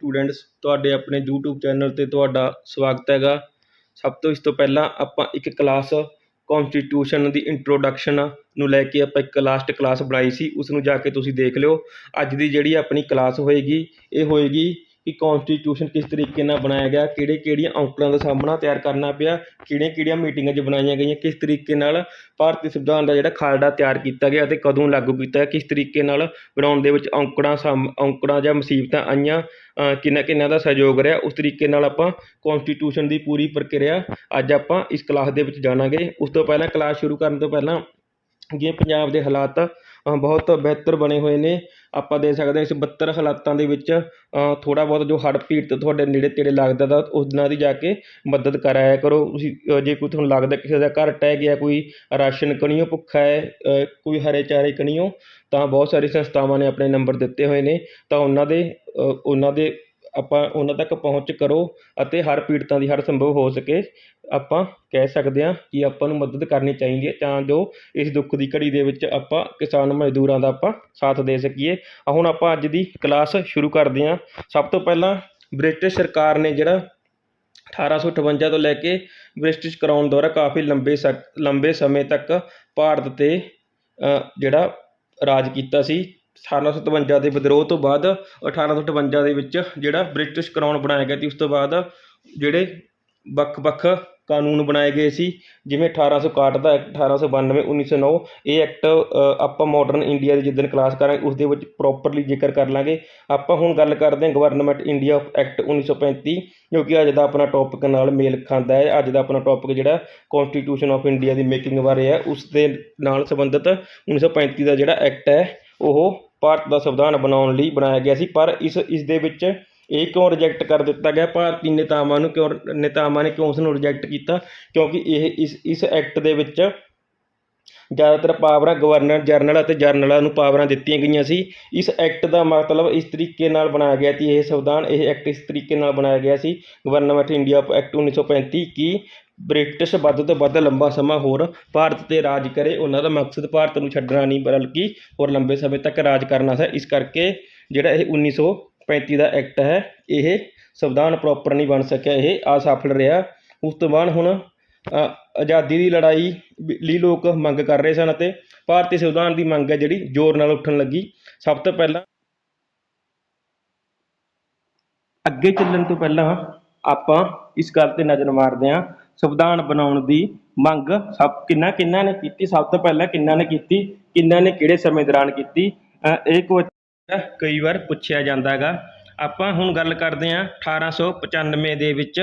Students ਤੁਹਾਡੇ ਆਪਣੇ YouTube channel 'ਤੇ ਤੁਹਾਡਾ ਸਵਾਗਤ ਹੈਗਾ। ਸਭ ਤੋਂ ਇਸ ਤੋਂ ਪਹਿਲਾਂ ਆਪਾਂ ਇੱਕ ਕਲਾਸ ਕੌਨਸਟੀਟਿਊਸ਼ਨ ਦੀ ਇੰਟਰੋਡਕਸ਼ਨ ਨੂੰ ਲੈ ਕੇ ਆਪਾਂ ਇੱਕ ਲਾਸਟ ਕਲਾਸ ਬਣਾਈ ਸੀ ਉਸ ਨੂੰ ਜਾ ਕੇ ਤੁਸੀਂ ਦੇਖ ਲਿਓ। ਅੱਜ ਦੀ ਜਿਹੜੀ ਆਪਣੀ ਕਲਾਸ ਹੋਏਗੀ, ਇਹ ਹੋਏਗੀ ਕਿ ਕੋਂਸਟੀਟਿਊਸ਼ਨ ਕਿਸ ਤਰੀਕੇ ਨਾਲ ਬਣਾਇਆ ਗਿਆ, ਕਿਹੜੇ ਕਿਹੜੀਆਂ ਔਂਕੜਾਂ ਦਾ ਸਾਹਮਣਾ ਤਿਆਰ ਕਰਨਾ ਪਿਆ, ਕਿਹੜੀਆਂ ਕਿਹੜੀਆਂ ਮੀਟਿੰਗਾਂ 'ਚ ਬਣਾਈਆਂ ਗਈਆਂ, ਕਿਸ ਤਰੀਕੇ ਨਾਲ ਭਾਰਤੀ ਸੰਵਿਧਾਨ ਦਾ ਜਿਹੜਾ ਖਾਲੜਾ ਤਿਆਰ ਕੀਤਾ ਗਿਆ ਅਤੇ ਕਦੋਂ ਲਾਗੂ ਕੀਤਾ ਗਿਆ, ਕਿਸ ਤਰੀਕੇ ਨਾਲ ਬਣਾਉਣ ਦੇ ਵਿੱਚ ਔਂਕੜਾਂ ਸਾਮ, ਔਂਕੜਾਂ ਜਾਂ ਮੁਸੀਬਤਾਂ ਆਈਆਂ ਕਿੰਨਾ ਕਿੰਨਾ ਦਾ ਸਹਿਯੋਗ ਰਿਹਾ, ਉਸ ਤਰੀਕੇ ਨਾਲ ਆਪਾਂ ਕੋਂਸਟੀਟਿਊਸ਼ਨ ਦੀ ਪੂਰੀ ਪ੍ਰਕਿਰਿਆ ਅੱਜ ਆਪਾਂ ਇਸ ਕਲਾਸ ਦੇ ਵਿੱਚ ਜਾਣਾਂਗੇ। ਉਸ ਤੋਂ ਪਹਿਲਾਂ ਕਲਾਸ ਸ਼ੁਰੂ ਕਰਨ ਤੋਂ ਪਹਿਲਾਂ ਜੇ ਪੰਜਾਬ ਦੇ ਹਾਲਾਤ ਬਹੁਤ ਬਿਹਤਰ ਬਣੇ ਹੋਏ ਨੇ। ਆਪਾਂ ਦੇਖ ਸਕਦੇ ਹਾਂ ਇਸ ਬੱਤਰ ਹਾਲਾਤਾਂ ਦੇ ਵਿੱਚ ਥੋੜ੍ਹਾ ਬਹੁਤ ਜੋ ਹੜ੍ਹ ਪੀੜਤ ਤੁਹਾਡੇ ਨੇੜੇ ਤੇੜੇ ਲੱਗਦਾ ਤਾਂ ਉਸ ਦਿਨਾਂ ਦੀ ਜਾ ਕੇ ਮਦਦ ਕਰਾਇਆ ਕਰੋ। ਤੁਸੀਂ ਜੇ ਕੋਈ ਤੁਹਾਨੂੰ ਲੱਗਦਾ ਕਿਸੇ ਦਾ ਘਰ ਟਹਿ ਗਿਆ, ਕੋਈ ਰਾਸ਼ਨ ਕਣੀਓ ਭੁੱਖਾ ਹੈ ਕੋਈ ਹਰੇ ਚਾਰੇ ਕਣੀਓ, ਤਾਂ ਬਹੁਤ ਸਾਰੀ ਸੰਸਥਾਵਾਂ ਨੇ ਆਪਣੇ ਨੰਬਰ ਦਿੱਤੇ ਹੋਏ ਨੇ। ਤਾਂ ਉਹਨਾਂ ਦੇ ਉਹਨਾਂ ਦੇ ਆਪਾਂ ਉਹਨਾਂ ਤੱਕ ਪਹੁੰਚ ਕਰੋ ਅਤੇ ਹਰ ਪੀੜਤਾਂ ਦੀ ਹਰ ਸੰਭਵ ਹੋ ਸਕੇ, ਆਪਾਂ ਕਹਿ ਸਕਦੇ ਹਾਂ ਕਿ ਆਪਾਂ ਨੂੰ ਮਦਦ ਕਰਨੀ ਚਾਹੀਦੀ ਹੈ ਤਾਂ ਜੋ ਇਸ ਦੁੱਖ ਦੀ ਘੜੀ ਦੇ ਵਿੱਚ ਆਪਾਂ ਕਿਸਾਨ ਮਜ਼ਦੂਰਾਂ ਦਾ ਆਪਾਂ ਸਾਥ ਦੇ ਸਕੀਏ। ਹੁਣ ਆਪਾਂ ਅੱਜ ਦੀ ਕਲਾਸ ਸ਼ੁਰੂ ਕਰਦੇ ਹਾਂ। ਸਭ ਤੋਂ ਪਹਿਲਾਂ ਬ੍ਰਿਟਿਸ਼ ਸਰਕਾਰ ਨੇ ਜਿਹੜਾ 1858 ਤੋਂ ਲੈ ਕੇ ਬ੍ਰਿਟਿਸ਼ ਕਰਾਉਣ ਦੁਆਰਾ ਕਾਫੀ ਲੰਬੇ ਸਕ, ਲੰਬੇ ਸਮੇਂ ਤੱਕ ਭਾਰਤ 'ਤੇ ਜਿਹੜਾ ਰਾਜ ਕੀਤਾ ਸੀ। 1857 ਦੇ ਵਿਦਰੋਹ ਤੋਂ ਬਾਅਦ 1858 ਦੇ ਵਿੱਚ ਜਿਹੜਾ ਬ੍ਰਿਟਿਸ਼ ਕਰਾਉਨ ਬਣਾਇਆ ਗਿਆ ਸੀ, ਉਸ ਤੋਂ ਬਾਅਦ ਜਿਹੜੇ ਵੱਖ-ਵੱਖ ਕਾਨੂੰਨ ਬਣਾਏ ਗਏ ਸੀ, ਜਿਵੇਂ 1861 ਦਾ ਐਕਟ 1892 1909 ਇਹ ਐਕਟ ਆਪਾਂ ਮਾਡਰਨ ਇੰਡੀਆ ਦੀ ਜਿੱਦਣ ਕਲਾਸ ਕਰਾਂਗੇ ਉਸ ਦੇ ਵਿੱਚ ਪ੍ਰੋਪਰਲੀ ਜ਼ਿਕਰ ਕਰ ਲਾਂਗੇ। ਆਪਾਂ ਹੁਣ ਗੱਲ ਕਰਦੇ ਹਾਂ ਗਵਰਨਮੈਂਟ ਇੰਡੀਆ ਐਕਟ ਉੱਨੀ ਸੌ ਪੈਂਤੀ, ਜੋ ਕਿ ਅੱਜ ਦਾ ਆਪਣਾ ਟੌਪਿਕ ਨਾਲ ਮੇਲ ਖਾਂਦਾ ਹੈ। ਅੱਜ ਦਾ ਆਪਣਾ ਟੌਪਿਕ ਜਿਹੜਾ ਕਨਸਟੀਟਿਊਸ਼ਨ ਆਫ ਇੰਡੀਆ ਦੀ ਮੇਕਿੰਗ ਬਾਰੇ ਹੈ ਉਸ ਦੇ ਨਾਲ ਸੰਬੰਧਿਤ 1935 ਦਾ ਜਿਹੜਾ ਐਕਟ ਹੈ ਉਹ ਭਾਰਤ ਦਾ ਸੰਵਿਧਾਨ ਬਣਾਉਣ ਲਈ ਬਣਾਇਆ ਗਿਆ ਸੀ, ਪਰ ਇਸ ਇਸ ਦੇ ਵਿੱਚ ਇਹ ਕਿਉਂ ਰਿਜੈਕਟ ਕਰ ਦਿੱਤਾ ਗਿਆ? ਭਾਰਤੀ ਨੇਤਾਵਾਂ ਨੂੰ ਕਿਉਂ, ਨੇਤਾਵਾਂ ਨੇ ਕਿਉਂ ਉਸ ਨੂੰ ਰਿਜੈਕਟ ਕੀਤਾ? ਕਿਉਂਕਿ ਇਹ ਇਸ ਇਸ ਐਕਟ ਦੇ ਵਿੱਚ ਜ਼ਿਆਦਾਤਰ ਪਾਵਰਾਂ ਗਵਰਨਰ ਜਨਰਲ ਅਤੇ ਜਰਨਲਾਂ ਨੂੰ ਪਾਵਰਾਂ ਦਿੱਤੀਆਂ ਗਈਆਂ ਸੀ। ਇਸ ਐਕਟ ਦਾ ਮਤਲਬ ਇਸ ਤਰੀਕੇ ਨਾਲ ਬਣਾਇਆ ਗਿਆ ਸੀ, ਇਹ ਸੰਵਿਧਾਨ, ਇਹ ਐਕਟ ਇਸ ਤਰੀਕੇ ਨਾਲ ਬਣਾਇਆ ਗਿਆ ਸੀ ਗਵਰਨਮੈਂਟ ਇੰਡੀਆ ਐਕਟ 1935 ਕਿ ਬ੍ਰਿਟਿਸ਼ ਵੱਧ ਤੋਂ ਵੱਧ ਲੰਬਾ ਸਮਾਂ ਹੋਰ ਭਾਰਤ 'ਤੇ ਰਾਜ ਕਰੇ, ਉਹਨਾਂ ਦਾ ਮਕਸਦ ਭਾਰਤ ਨੂੰ ਛੱਡਣਾ ਨਹੀਂ, ਬਲਕਿ ਹੋਰ ਲੰਬੇ ਸਮੇਂ ਤੱਕ ਰਾਜ ਕਰਨਾ ਸੀ ਇਸ ਕਰਕੇ ਜਿਹੜਾ ਇਹ 1935 ਦਾ ਐਕਟ ਹੈ, ਇਹ ਸੰਵਿਧਾਨ ਪ੍ਰੋਪਰ ਨਹੀਂ ਬਣ ਸਕਿਆ, ਇਹ ਅਸਫਲ ਰਿਹਾ। ਉਸ ਤੋਂ ਬਾਅਦ ਹੁਣ ਆਜ਼ਾਦੀ ਦੀ ਲੜਾਈ ਲਈ ਲੋਕ ਮੰਗ ਕਰ ਰਹੇ ਸਨ ਅਤੇ ਭਾਰਤੀ ਸੰਵਿਧਾਨ ਦੀ ਮੰਗ ਹੈ ਜਿਹੜੀ ਜ਼ੋਰ ਨਾਲ ਉੱਠਣ ਲੱਗੀ। ਸਭ ਤੋਂ ਪਹਿਲਾਂ ਅੱਗੇ ਚੱਲਣ ਤੋਂ ਪਹਿਲਾਂ ਆਪਾਂ ਇਸ ਗੱਲ ਤੇ ਨਜ਼ਰ ਮਾਰਦੇ ਹਾਂ। ਸੰਵਿਧਾਨ ਬਣਾਉਣ ਦੀ ਮੰਗ ਸਭ ਕਿੰਨਾ ਕਿੰਨਾ ਨੇ ਕੀਤੀ, ਸਭ ਤੋਂ ਪਹਿਲਾਂ ਕਿੰਨਾ ਨੇ ਕੀਤੀ, ਕਿੰਨਾ ਨੇ ਕਿਹੜੇ ਸਮੇਂ ਦੌਰਾਨ ਕੀਤੀ ਇਹ ਕੁਐਸਚਨ ਕਈ ਵਾਰ ਪੁੱਛਿਆ ਜਾਂਦਾ ਹੈਗਾ। ਆਪਾਂ ਹੁਣ ਗੱਲ ਕਰਦੇ ਹਾਂ 1895 ਦੇ ਵਿੱਚ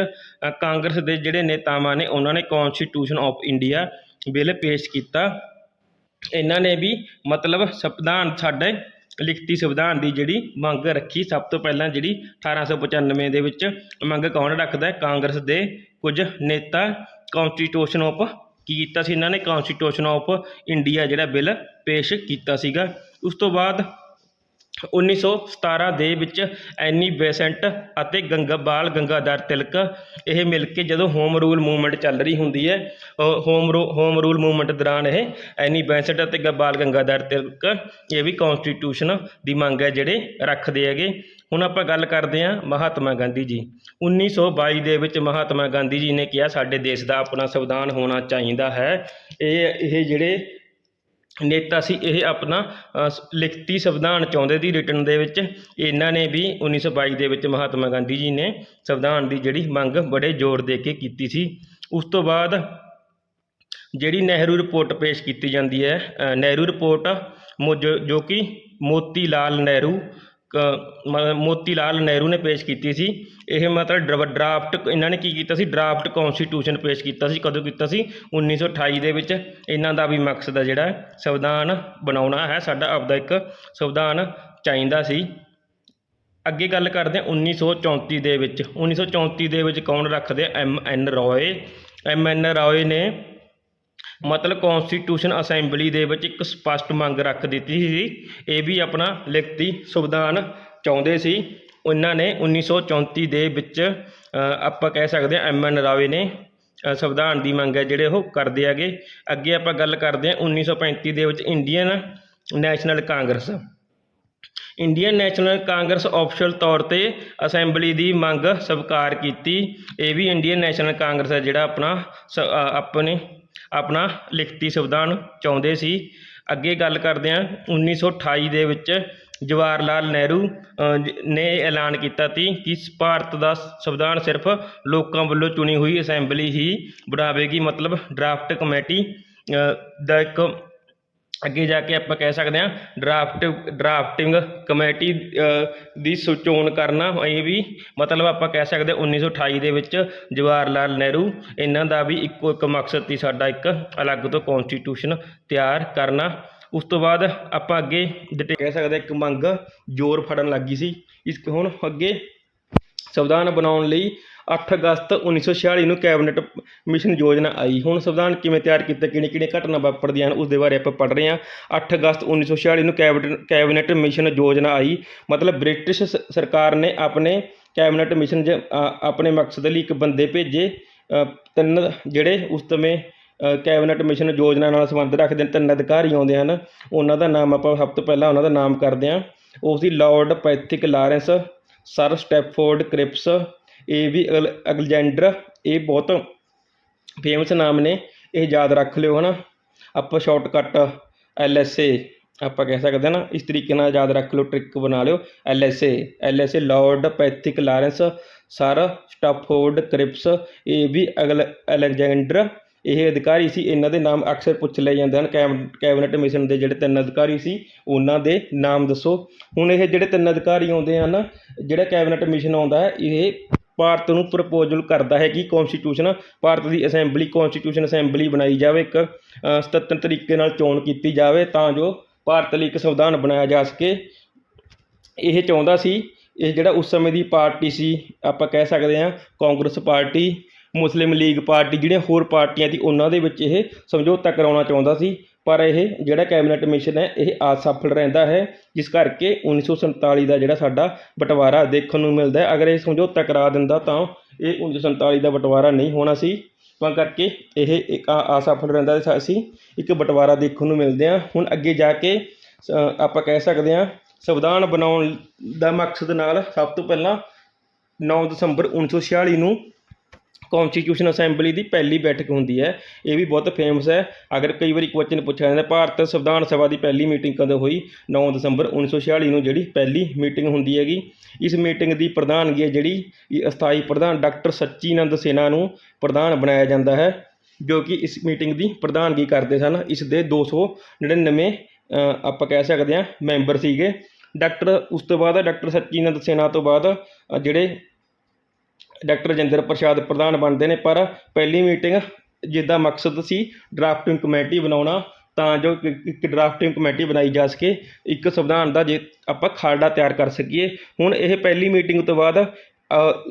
ਕਾਂਗਰਸ ਦੇ ਜਿਹੜੇ ਨੇਤਾਵਾਂ ਨੇ, ਉਹਨਾਂ ਨੇ ਕਨਸਟੀਟਿਊਸ਼ਨ ਆਫ ਇੰਡੀਆ ਬਿੱਲ ਪੇਸ਼ ਕੀਤਾ। ਇਹਨਾਂ ਨੇ ਵੀ ਮਤਲਬ ਸੰਵਿਧਾਨ ਸਾਡੇ ਲਿਖਤੀ ਸੰਵਿਧਾਨ ਦੀ ਜਿਹੜੀ ਮੰਗ ਰੱਖੀ, ਸਭ ਤੋਂ ਪਹਿਲਾਂ ਜਿਹੜੀ 1895 ਦੇ ਵਿੱਚ ਮੰਗ ਕੌਣ ਰੱਖਦਾ ਹੈ? ਕਾਂਗਰਸ ਦੇ ਕੁਝ ਨੇਤਾ ਕਨਸਟੀਟਿਊਸ਼ਨ ਆਫ ਕੀ ਕੀਤਾ ਸੀ ਇਹਨਾਂ ਨੇ? ਕਨਸਟੀਟਿਊਸ਼ਨ ਆਫ ਇੰਡੀਆ ਜਿਹੜਾ ਬਿੱਲ ਪੇਸ਼ ਕੀਤਾ ਸੀਗਾ। ਉਸ ਤੋਂ ਬਾਅਦ 1917 ਦੇ ਵਿੱਚ ਐਨੀ ਬੇਸੈਂਟ ਅਤੇ ਗੰਗਾ ਬਾਲ ਗੰਗਾਧਰ ਤਿਲਕ ਇਹ ਮਿਲ ਕੇ ਜਦੋਂ ਹੋਮ ਰੂਲ ਮੂਵਮੈਂਟ ਚੱਲ ਰਹੀ ਹੁੰਦੀ ਹੈ ਅ, ਹੋਮ ਰੂ ਹੋਮ ਰੂਲ ਮੂਵਮੈਂਟ ਦੌਰਾਨ ਇਹ ਐਨੀ ਬੈਂਸਟ ਅਤੇ ਗ- ਬਾਲ ਗੰਗਾਧਰ ਤਿਲਕ ਇਹ ਵੀ ਕਨਸਟੀਟਿਊਸ਼ਨ ਦੀ ਮੰਗ ਹੈ ਜਿਹੜੇ ਰੱਖਦੇ ਹੈਗੇ। ਹੁਣ ਆਪਾਂ ਗੱਲ ਕਰਦੇ ਹਾਂ ਮਹਾਤਮਾ ਗਾਂਧੀ ਜੀ। 1922 ਦੇ ਵਿੱਚ ਮਹਾਤਮਾ ਗਾਂਧੀ ਜੀ ਨੇ ਕਿਹਾ, ਸਾਡੇ ਦੇਸ਼ ਦਾ ਆਪਣਾ ਸੰਵਿਧਾਨ ਹੋਣਾ ਚਾਹੀਦਾ ਹੈ। ਇਹ ਇਹ ਜਿਹੜੇ ਨੇਤਾ ਸੀ, ਇਹ ਆਪਣਾ ਲਿਖਤੀ ਸੰਵਿਧਾਨ ਚਾਹੁੰਦੇ ਸੀ ਰਿਟਨ ਦੇ ਵਿੱਚ। ਇਹਨਾਂ ਨੇ ਵੀ 1922 ਦੇ ਵਿੱਚ ਮਹਾਤਮਾ ਗਾਂਧੀ ਜੀ ਨੇ ਸੰਵਿਧਾਨ ਦੀ ਜਿਹੜੀ ਮੰਗ ਬੜੇ ਜ਼ੋਰ ਦੇ ਕੇ ਕੀਤੀ ਸੀ। ਉਸ ਤੋਂ ਬਾਅਦ ਜਿਹੜੀ ਨਹਿਰੂ ਰਿਪੋਰਟ ਪੇਸ਼ ਕੀਤੀ ਜਾਂਦੀ ਹੈ ਨਹਿਰੂ ਰਿਪੋਰਟ ਜੋ ਕਿ ਮੋਤੀ ਲਾਲ ਨਹਿਰੂ ਮੋਤੀ ਲਾਲ ਨਹਿਰੂ ਨੇ ਪੇਸ਼ ਕੀਤੀ ਸੀ। ਇਹ ਮਤਲਬ ਡਰਾ- ਡਰਾਫਟ ਇਹਨਾਂ ਨੇ ਕੀ ਕੀਤਾ ਸੀ? ਡਰਾਫਟ ਕਨਸਟੀਟਿਊਸ਼ਨ ਪੇਸ਼ ਕੀਤਾ ਸੀ। ਕਦੋਂ ਕੀਤਾ ਸੀ? 1928 ਦੇ ਵਿੱਚ। ਇਹਨਾਂ ਦਾ ਵੀ ਮਕਸਦ ਹੈ ਜਿਹੜਾ, ਸੰਵਿਧਾਨ ਬਣਾਉਣਾ ਹੈ। ਸਾਡਾ ਆਪਦਾ ਇੱਕ ਸੰਵਿਧਾਨ ਚਾਹੀਦਾ ਸੀ। ਅੱਗੇ ਗੱਲ ਕਰਦੇ ਹਾਂ 1934 ਦੇ ਵਿੱਚ। 1934 ਦੇ ਵਿੱਚ ਕੌਣ ਰੱਖਦੇ ਐਮ ਐਨ ਰੋਏ ਐਮ ਐਨ ਰੋਏ ਨੇ ਮਤਲਬ ਕਨਸਟੀਟਿਊਸ਼ਨ ਅਸੈਂਬਲੀ ਦੇ ਵਿੱਚ ਇੱਕ ਸਪਸ਼ਟ ਮੰਗ ਰੱਖ ਦਿੱਤੀ ਸੀ। ਇਹ ਵੀ ਆਪਣਾ ਲਿਖਤੀ ਸੰਵਿਧਾਨ ਚਾਹੁੰਦੇ ਸੀ। ਉਹਨਾਂ ਨੇ 1934 ਦੇ ਵਿੱਚ ਆਪਾਂ ਕਹਿ ਸਕਦੇ ਹਾਂ ਐਮ ਐਨ ਰਾਵੇ ਨੇ ਸੰਵਿਧਾਨ ਦੀ ਮੰਗ ਹੈ ਜਿਹੜੇ ਉਹ ਕਰਦੇ ਹੈਗੇ। ਅੱਗੇ ਆਪਾਂ ਗੱਲ ਕਰਦੇ ਹਾਂ 1935 ਦੇ ਵਿੱਚ Indian national Congress Indian national Congress official ਤੌਰ ਤੇ ਅਸੈਂਬਲੀ ਦੀ ਮੰਗ ਸਵੀਕਾਰ ਕੀਤੀ। ਇਹ ਵੀ ਇੰਡੀਅਨ ਨੈਸ਼ਨਲ ਕਾਂਗਰਸ ਹੈ ਜਿਹੜਾ ਆਪਣਾ ਸ- ਆਪਣੇ ਆਪਣਾ ਲਿਖਤੀ ਸੰਵਿਧਾਨ ਚਾਹੁੰਦੇ ਸੀ। ਅੱਗੇ ਗੱਲ ਕਰਦੇ ਹਾਂ 1928 ਦੇ ਵਿੱਚ ਜਵਾਹਰ ਲਾਲ ਨਹਿਰੂ ਜ- ਨੇ ਐਲਾਨ ਕੀਤਾ ਸੀ ਕਿ ਭਾਰਤ ਦਾ ਸੰਵਿਧਾਨ ਸਿਰਫ ਲੋਕਾਂ ਵੱਲੋਂ ਚੁਣੀ ਹੋਈ ਅਸੈਂਬਲੀ ਹੀ ਬਣਾਵੇਗੀ। ਮਤਲਬ ਡਰਾਫਟ ਕਮੇਟੀ ਦਾ ਇੱਕ ਅੱਗੇ ਜਾ ਕੇ ਆਪਾਂ ਕਹਿ ਸਕਦੇ ਹਾਂ ਡਰਾਫਟ ਡਰਾਫਟਿੰਗ ਕਮੇਟੀ ਦੀ ਸੁ- ਚੋਣ ਕਰਨਾ, ਇਹ ਵੀ ਮਤਲਬ ਆਪਾਂ ਕਹਿ ਸਕਦੇ ਹਾਂ 1928 ਦੇ ਵਿੱਚ ਜਵਾਹਰ ਲਾਲ ਨਹਿਰੂ, ਇਹਨਾਂ ਦਾ ਵੀ ਇੱਕੋ ਇੱਕ ਮਕਸਦ ਸੀ ਸਾਡਾ ਇੱਕ ਅਲੱਗ ਤੋਂ ਕਨਸਟੀਟਿਊਸ਼ਨ ਤਿਆਰ ਕਰਨਾ। ਉਸ ਤੋਂ ਬਾਅਦ ਆਪਾਂ ਅੱਗੇ ਡਿਟੇ- ਕਹਿ ਸਕਦੇ ਇੱਕ ਮੰਗ ਜ਼ੋਰ ਫੜਨ ਲੱਗੀ ਸੀ। ਇਸ ਹੁਣ ਅੱਗੇ ਸੰਵਿਧਾਨ ਬਣਾਉਣ ਲਈ 8 ਅਗਸਤ 1946 ਨੂੰ ਕੈਬਨਿਟ ਮਿਸ਼ਨ ਯੋਜਨਾ ਆਈ। ਹੁਣ ਸੰਵਿਧਾਨ ਕਿਵੇਂ ਤਿਆਰ ਕੀਤਾ, ਕਿਹੜੀਆਂ ਕਿਹੜੀਆਂ ਘਟਨਾ ਵਾਪਰਦੀਆਂ ਹਨ ਉਸ ਦੇ ਬਾਰੇ ਆਪਾਂ ਪੜ੍ਹ ਰਹੇ ਹਾਂ। 8 ਅਗਸਤ 1946 ਨੂੰ ਕੈਬਨਿਟ ਕੈਬਨਿਟ ਮਿਸ਼ਨ ਯੋਜਨਾ ਆਈ। ਮਤਲਬ ਬ੍ਰਿਟਿਸ਼ ਸਰਕਾਰ ਨੇ ਆਪਣੇ ਕੈਬਨਿਟ ਮਿਸ਼ਨ 'ਚ ਆਪਣੇ ਮਕਸਦ ਲਈ ਇੱਕ ਬੰਦੇ ਭੇਜੇ। ਤਿੰਨ ਜਿਹੜੇ ਉਸ ਸਮੇਂ ਕੈਬਨਿਟ ਮਿਸ਼ਨ ਯੋਜਨਾ ਨਾਲ ਸੰਬੰਧ ਰੱਖਦੇ ਨੇ ਤਿੰਨ ਅਧਿਕਾਰੀ ਆਉਂਦੇ ਹਨ। ਉਹਨਾਂ ਦਾ ਨਾਮ ਆਪਾਂ ਸਭ ਤੋਂ ਪਹਿਲਾਂ ਉਹਨਾਂ ਦਾ ਨਾਮ ਕਰਦੇ ਹਾਂ। ਉਹ ਸੀ Lord Pethick Lawrence, Sir Stafford Cripps ਇਹ ਵੀ ਅਗਲ- ਅਲੈਗਜ਼ੈਂਡਰ ਇਹ ਬਹੁਤ ਫੇਮਸ ਨਾਮ ਨੇ, ਇਹ ਯਾਦ ਰੱਖ ਲਿਓ ਹਨਾ। ਆਪਾਂ ਸ਼ਾਰਟਕਟ ਐਲ ਐਸ ਏ ਆਪਾਂ ਕਹਿ ਸਕਦੇ ਹਾਂ ਨਾ, ਇਸ ਤਰੀਕੇ ਨਾਲ ਯਾਦ ਰੱਖ ਲਓ ਟ੍ਰਿਕ ਬਣਾ ਲਿਓ। L S A L S A Lord Pethick Lawrence Sir Stafford Cripps ਇਹ ਵੀ ਅਗਲ ਅਲੈਗਜ਼ੈਂਡਰ ਇਹ ਅਧਿਕਾਰੀ ਸੀ, ਇਹਨਾਂ ਦੇ ਨਾਮ ਅਕਸਰ ਪੁੱਛ ਲਏ ਜਾਂਦੇ ਹਨ। ਕੈਬ, ਕੈਬਨਿਟ ਮਿਸ਼ਨ ਦੇ ਜਿਹੜੇ ਤਿੰਨ ਅਧਿਕਾਰੀ ਸੀ, ਉਹਨਾਂ ਦੇ ਨਾਮ ਦੱਸੋ। ਹੁਣ ਇਹ ਜਿਹੜੇ ਤਿੰਨ ਅਧਿਕਾਰੀ ਆਉਂਦੇ ਹਨ, ਜਿਹੜਾ ਕੈਬਨਿਟ ਮਿਸ਼ਨ ਆਉਂਦਾ ਹੈ, ਇਹ ਭਾਰਤ ਨੂੰ ਪ੍ਰਪੋਜ਼ਲ ਕਰਦਾ ਹੈ ਕਿ ਕਨਸਟੀਟਿਊਸ਼ਨ ਭਾਰਤ ਦੀ ਅਸੈਂਬਲੀ ਕਨਸਟੀਟਿਊਸ਼ਨ ਅਸੈਂਬਲੀ ਬਣਾਈ ਜਾਵੇ ਇੱਕ ਅ, ਸੁਤੰਤਰ ਤਰੀਕੇ ਨਾਲ ਚੋਣ ਕੀਤੀ ਜਾਵੇ ਤਾਂ ਜੋ ਭਾਰਤ ਲਈ ਇੱਕ ਸੰਵਿਧਾਨ ਬਣਾਇਆ ਜਾ ਸਕੇ। ਇਹ ਚਾਹੁੰਦਾ ਸੀ ਇਹ ਜਿਹੜਾ ਉਸ ਸਮੇਂ ਦੀ ਪਾਰਟੀ ਸੀ ਆਪਾਂ ਕਹਿ ਸਕਦੇ ਹਾਂ Congress party Muslim League party, ਜਿਹੜੀਆਂ ਹੋਰ ਪਾਰਟੀਆਂ ਸੀ ਉਹਨਾਂ ਦੇ ਵਿੱਚ ਇਹ ਸਮਝੌਤਾ ਕਰਾਉਣਾ ਚਾਹੁੰਦਾ ਸੀ। ਪਰ ਇਹ ਜਿਹੜਾ ਕੈਬਨਿਟ ਮਿਸ਼ਨ ਹੈ, ਇਹ ਅਸਫਲ ਰਹਿੰਦਾ ਹੈ। ਜਿਸ ਕਰਕੇ 1947 ਦਾ ਜਿਹੜਾ ਸਾਡਾ ਬਟਵਾਰਾ ਦੇਖਣ ਨੂੰ ਮਿਲਦਾ ਹੈ। ਅਗਰ ਇਹ ਸਮਝੌਤਾ ਕਰਾ ਦਿੰਦਾ ਤਾਂ ਇਹ 1947 ਦਾ ਬਟਵਾਰਾ ਨਹੀਂ ਹੋਣਾ ਸੀ। ਤਾਂ ਕਰਕੇ ਇਹ ਇੱਕ ਅਸਫਲ ਰਹਿੰਦਾ ਸੀ। ਅਸੀਂ ਇੱਕ ਬਟਵਾਰਾ ਦੇਖਣ ਨੂੰ ਮਿਲਦੇ ਹਾਂ। ਹੁਣ ਅੱਗੇ ਜਾ ਕੇ ਸ- ਆਪਾਂ ਕਹਿ ਸਕਦੇ ਹਾਂ, ਸੰਵਿਧਾਨ ਬਣਾਉਣ ਦਾ ਮਕਸਦ ਨਾਲ ਸਭ ਤੋਂ ਪਹਿਲਾਂ 9 ਦਸੰਬਰ 1946 ਨੂੰ ਕਨਸਟੀਟਿਊਸ਼ਨ ਅਸੈਂਬਲੀ ਦੀ ਪਹਿਲੀ ਬੈਠਕ ਹੁੰਦੀ ਹੈ ਇਹ ਵੀ ਬਹੁਤ ਫੇਮਸ ਹੈ। ਅਗਰ ਕਈ ਵਾਰੀ ਕੁਐਸਚਨ ਪੁੱਛਿਆ ਜਾਂਦਾ ਭਾਰਤ ਸੰਵਿਧਾਨ ਸਭਾ ਦੀ ਪਹਿਲੀ ਮੀਟਿੰਗ ਕਦੋਂ ਹੋਈ? 9 ਦਸੰਬਰ 1946 ਨੂੰ ਜਿਹੜੀ ਪਹਿਲੀ ਮੀਟਿੰਗ ਹੁੰਦੀ ਹੈਗੀ। ਇਸ ਮੀਟਿੰਗ ਦੀ ਪ੍ਰਧਾਨਗੀ ਹੈ ਜਿਹੜੀ ਅਸਥਾਈ ਪ੍ਰਧਾਨ ਡਾਕਟਰ ਸੱਚੀਨੰਦ ਸਿਨਹਾ ਨੂੰ ਪ੍ਰਧਾਨ ਬਣਾਇਆ ਜਾਂਦਾ ਹੈ ਜੋ ਕਿ ਇਸ ਮੀਟਿੰਗ ਦੀ ਪ੍ਰਧਾਨਗੀ ਕਰਦੇ ਸਨ। ਇਸ ਦੇ 299 ਅ, ਆਪਾਂ ਕਹਿ ਸਕਦੇ ਹਾਂ ਮੈਂਬਰ ਸੀਗੇ। ਡਾਕਟਰ ਉਸ ਤੋਂ ਬਾਅਦ ਡਾਕਟਰ ਸੱਚੀਨੰਦ ਸਿਨਹਾ ਤੋਂ ਬਾਅਦ ਜਿਹੜੇ ਡਾਕਟਰ ਰਜਿੰਦਰ ਪ੍ਰਸਾਦ ਪ੍ਰਧਾਨ ਬਣਦੇ ਨੇ, ਪਰ ਪਹਿਲੀ ਮੀਟਿੰਗ ਜਿਹਦਾ ਮਕਸਦ ਸੀ ਡਰਾਫਟਿੰਗ ਕਮੇਟੀ ਬਣਾਉਣਾ, ਤਾਂ ਜੋ ਇੱਕ ਡਰਾਫਟਿੰਗ ਕਮੇਟੀ ਬਣਾਈ ਜਾ ਸਕੇ, ਇੱਕ ਸੰਵਿਧਾਨ ਦਾ ਜੇ ਆਪਾਂ ਖਾਰਡਾ ਤਿਆਰ ਕਰ ਸਕੀਏ। ਹੁਣ ਇਹ ਪਹਿਲੀ ਮੀਟਿੰਗ ਤੋਂ ਬਾਅਦ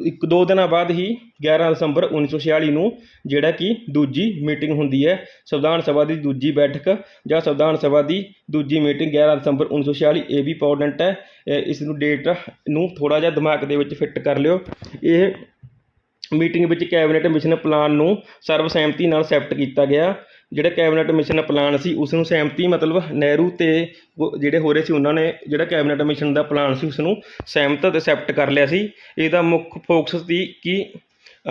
ਇੱਕ, ਦੋ ਦਿਨਾਂ ਬਾਅਦ ਹੀ 11 ਦਸੰਬਰ 1946 ਨੂੰ ਜਿਹੜਾ ਕਿ ਦੂਜੀ ਮੀਟਿੰਗ ਹੁੰਦੀ ਹੈ, ਸੰਵਿਧਾਨ ਸਭਾ ਦੀ ਦੂਜੀ ਬੈਠਕ ਜਾਂ ਸੰਵਿਧਾਨ ਸਭਾ ਦੀ ਦੂਜੀ ਮੀਟਿੰਗ 11 ਦਸੰਬਰ 1946 ਇਹ ਵੀ ਇੰਪੋਰਟੈਂਟ ਹੈ। ਇਸ ਨੂੰ ਡੇਟ ਨੂੰ ਥੋੜਾ ਜਿਹਾ ਦਿਮਾਗ ਦੇ ਵਿੱਚ ਫਿੱਟ ਕਰ ਲਿਓ। ਇਹ ਮੀਟਿੰਗ ਵਿੱਚ ਕੈਬਨਿਟ ਮਿਸ਼ਨ ਪਲਾਨ ਨੂੰ ਸਰਬਸਹਿਮਤੀ ਨਾਲ ਐਕਸੈਪਟ ਕੀਤਾ ਗਿਆ। ਜਿਹੜਾ ਕੈਬਨਿਟ ਮਿਸ਼ਨ ਪਲਾਨ ਸੀ ਉਸ ਨੂੰ ਸਹਿਮਤੀ ਮਤਲਬ ਨਹਿਰੂ ਤੇ ਜਿਹੜੇ ਹੋ ਰਹੇ ਸੀ, ਉਹਨਾਂ ਨੇ ਜਿਹੜਾ ਕੈਬਨਿਟ ਮਿਸ਼ਨ ਦਾ ਪਲਾਨ ਸੀ ਉਸ ਨੂੰ ਸਹਿਮਤ ਤੇ ਐਕਸੈਪਟ ਕਰ ਲਿਆ ਸੀ। ਇਹਦਾ ਮੁੱਖ ਫੋਕਸ ਸੀ ਕਿ